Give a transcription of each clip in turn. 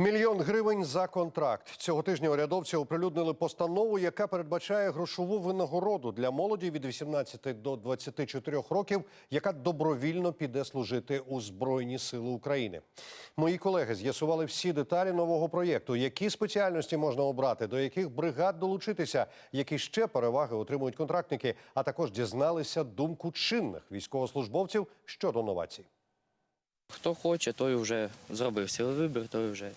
Мільйон гривень за контракт. Цього тижня урядовці оприлюднили постанову, яка передбачає грошову винагороду для молоді від 18 до 24 років, яка добровільно піде служити у Збройні Сили України. Мої колеги з'ясували всі деталі нового проєкту, які спеціальності можна обрати, до яких бригад долучитися, які ще переваги отримують контрактники, а також дізналися думку чинних військовослужбовців щодо новацій. Хто хоче, той вже зробив свій вибір, той вже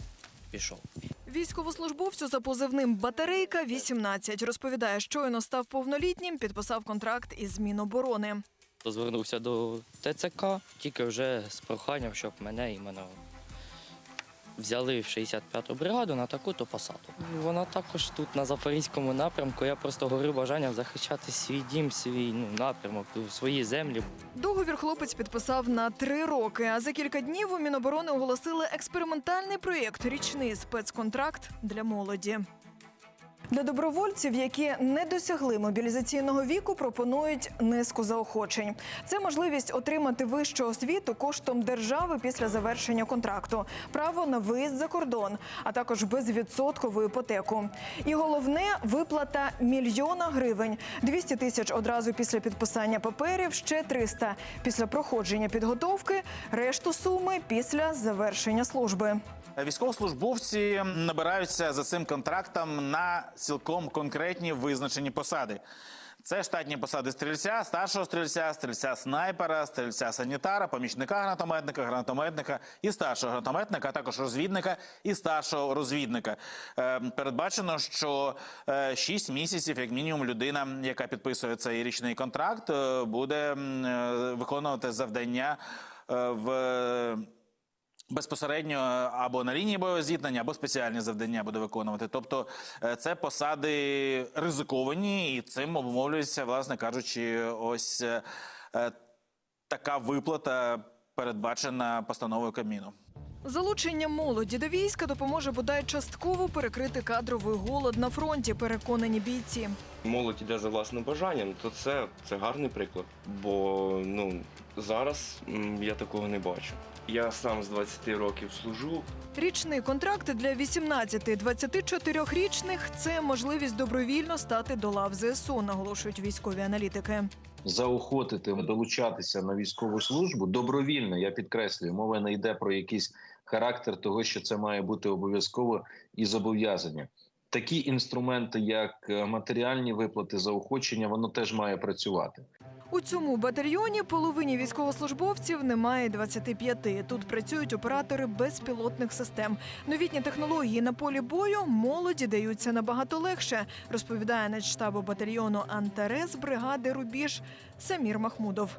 пішов. Військовослужбовцю за позивним Батарейка 18 розповідає, щойно став повнолітнім, підписав контракт із Міноборони. Звернувся до ТЦК, тільки вже з проханням, щоб мене іменно взяли в 65-ту бригаду на таку-то посаду. Вона також тут на запорізькому напрямку. Я просто горю бажанням захищати свій дім, свій ну, напрямок, свої землі. Договір хлопець підписав на три роки. А за кілька днів у Міноборони оголосили експериментальний проєкт річний спецконтракт для молоді. Для добровольців, які не досягли мобілізаційного віку, пропонують низку заохочень. Це можливість отримати вищу освіту коштом держави після завершення контракту, право на виїзд за кордон, а також безвідсоткову іпотеку. І головне виплата мільйона гривень, 200 тисяч одразу після підписання паперів, ще 300 після проходження підготовки, решту суми після завершення служби. Військовослужбовці набираються за цим контрактом на цілком конкретні визначені посади. Це штатні посади стрільця, старшого стрільця, стрільця снайпера, стрільця санітара, помічника гранатометника, гранатометника і старшого гранатометника, а також розвідника і старшого розвідника. Е, передбачено, що е, 6 місяців, як мінімум, людина, яка підписує цей річний контракт, е, буде е, виконувати завдання е, в. Безпосередньо або на лінії бойового зіткнення, або спеціальні завдання буде виконувати. Тобто е, це посади ризиковані, і цим обумовлюється, власне кажучи, ось е, е, така виплата передбачена постановою Кабміну. Залучення молоді до війська допоможе бодай частково перекрити кадровий голод на фронті, переконані бійці. молодь іде за власним бажанням, то це, це гарний приклад. Бо ну, зараз я такого не бачу. Я сам з 20 років служу. Річний контракт для 18-24-річних – це можливість добровільно стати до лав ЗСУ, наголошують військові аналітики. заохотити долучатися на військову службу добровільно. Я підкреслюю, мова не йде про якийсь характер того, що це має бути обов'язково і зобов'язання. Такі інструменти, як е, матеріальні виплати, заохочення, воно теж має працювати. У цьому батальйоні половині військовослужбовців немає 25. Тут працюють оператори безпілотних систем. Новітні технології на полі бою молоді даються набагато легше, розповідає начштабу батальйону Антарес бригади Рубіж Самір Махмудов.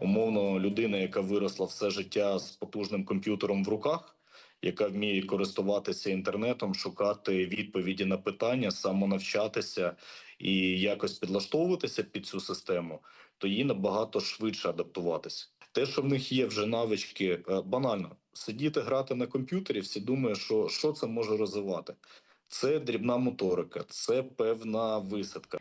умовно людина, яка виросла все життя з потужним комп'ютером в руках, яка вміє користуватися інтернетом, шукати відповіді на питання, самонавчатися і якось підлаштовуватися під цю систему, то їй набагато швидше адаптуватися. Те, що в них є вже навички, е, банально сидіти грати на комп'ютері, всі думають, що, що це може розвивати. Це дрібна моторика, це певна висадка.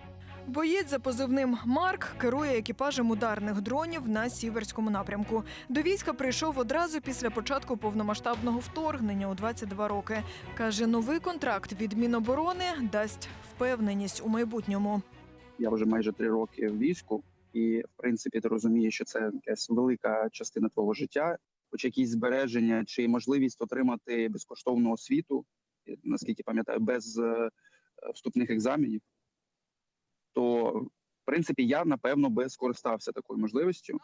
Боєць за позивним Марк керує екіпажем ударних дронів на сіверському напрямку. До війська прийшов одразу після початку повномасштабного вторгнення у 22 роки. Каже, новий контракт від Міноборони дасть впевненість у майбутньому. я вже майже три роки в війську, і в принципі ти розумієш, що це якась велика частина твого життя, хоч якісь збереження чи можливість отримати безкоштовну освіту, наскільки пам'ятаю, без е, вступних екзаменів. То в принципі я напевно би скористався такою можливістю.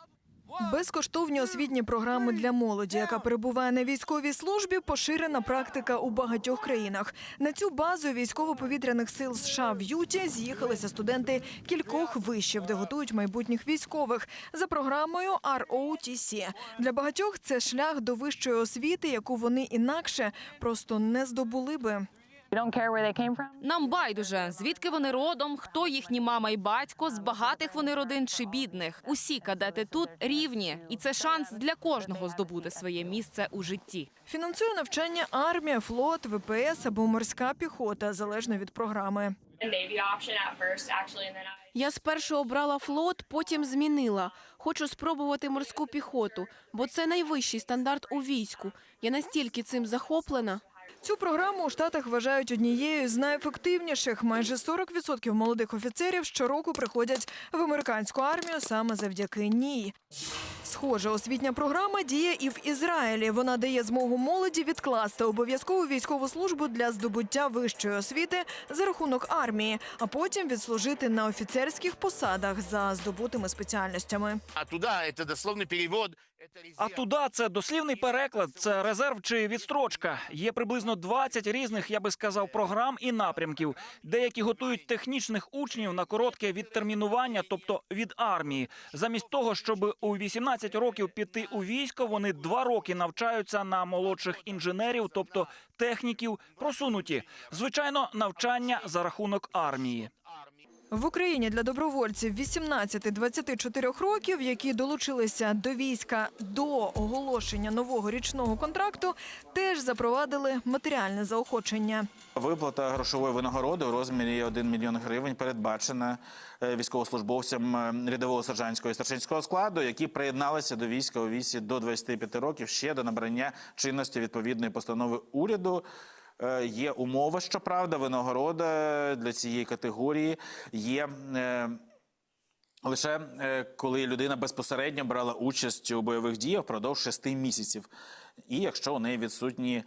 Безкоштовні освітні програми для молоді, яка перебуває на військовій службі, поширена практика у багатьох країнах. На цю базу військово-повітряних сил США в Юті з'їхалися студенти кількох вишів, де готують майбутніх військових за програмою ROTC. Для багатьох це шлях до вищої освіти, яку вони інакше просто не здобули би. Нам байдуже, звідки вони родом, хто їхні мама і батько, з багатих вони родин чи бідних. Усі кадети тут рівні, і це шанс для кожного здобути своє місце у житті. Фінансує навчання армія, флот, ВПС або морська піхота залежно від програми. Я спершу обрала флот, потім змінила. Хочу спробувати морську піхоту, бо це найвищий стандарт у війську. Я настільки цим захоплена. Цю програму у Штатах вважають однією з найефективніших. Майже 40% молодих офіцерів щороку приходять в американську армію саме завдяки ній. Схожа освітня програма діє і в Ізраїлі. Вона дає змогу молоді відкласти обов'язкову військову службу для здобуття вищої освіти за рахунок армії, а потім відслужити на офіцерських посадах за здобутими спеціальностями. А туда это дословный перевод. А туда це дослівний переклад, це резерв чи відстрочка. Є приблизно 20 різних, я би сказав, програм і напрямків. Деякі готують технічних учнів на коротке відтермінування, тобто від армії. Замість того, щоб у 18 років піти у військо, вони два роки навчаються на молодших інженерів, тобто техніків, просунуті. Звичайно, навчання за рахунок армії. В Україні для добровольців 18-24 років, які долучилися до війська до оголошення нового річного контракту, теж запровадили матеріальне заохочення. Виплата грошової винагороди у розмірі 1 мільйон гривень передбачена е, військовослужбовцям е, рядового сержантського і старшинського складу, які приєдналися до війська у віці до 25 років ще до набрання чинності відповідної постанови уряду. Е, Є умови, щоправда, винагорода для цієї категорії є. е, Лише е, коли людина безпосередньо брала участь у бойових діях впродовж шести місяців, і якщо у неї відсутні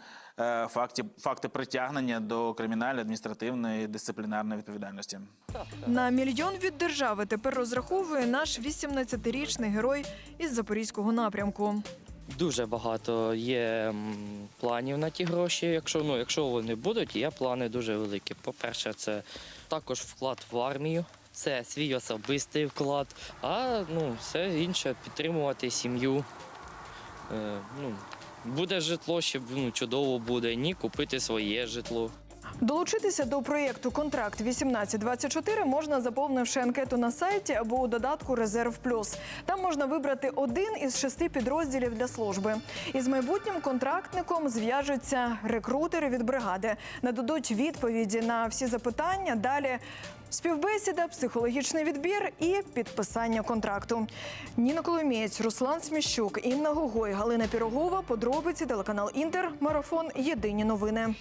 факти, факти притягнення до кримінальної, адміністративної дисциплінарної відповідальності. На мільйон від держави тепер розраховує наш 18-річний герой із запорізького напрямку. Дуже багато є планів на ті гроші. Якщо, ну, якщо вони будуть, є плани дуже великі. По-перше, це також вклад в армію, це свій особистий вклад, а ну, все інше підтримувати сім'ю. Е, ну, буде житло, ще ну, чудово буде, ні, купити своє житло. Долучитися до проєкту Контракт 1824 можна, заповнивши анкету на сайті або у додатку Резерв Плюс. Там можна вибрати один із шести підрозділів для служби. Із майбутнім контрактником зв'яжуться рекрутери від бригади, нададуть відповіді на всі запитання. Далі співбесіда, психологічний відбір і підписання контракту. Ніна Коломієць, Руслан Сміщук, Інна Гогой, Галина Пірогова. Подробиці телеканал Інтер. Марафон. Єдині новини.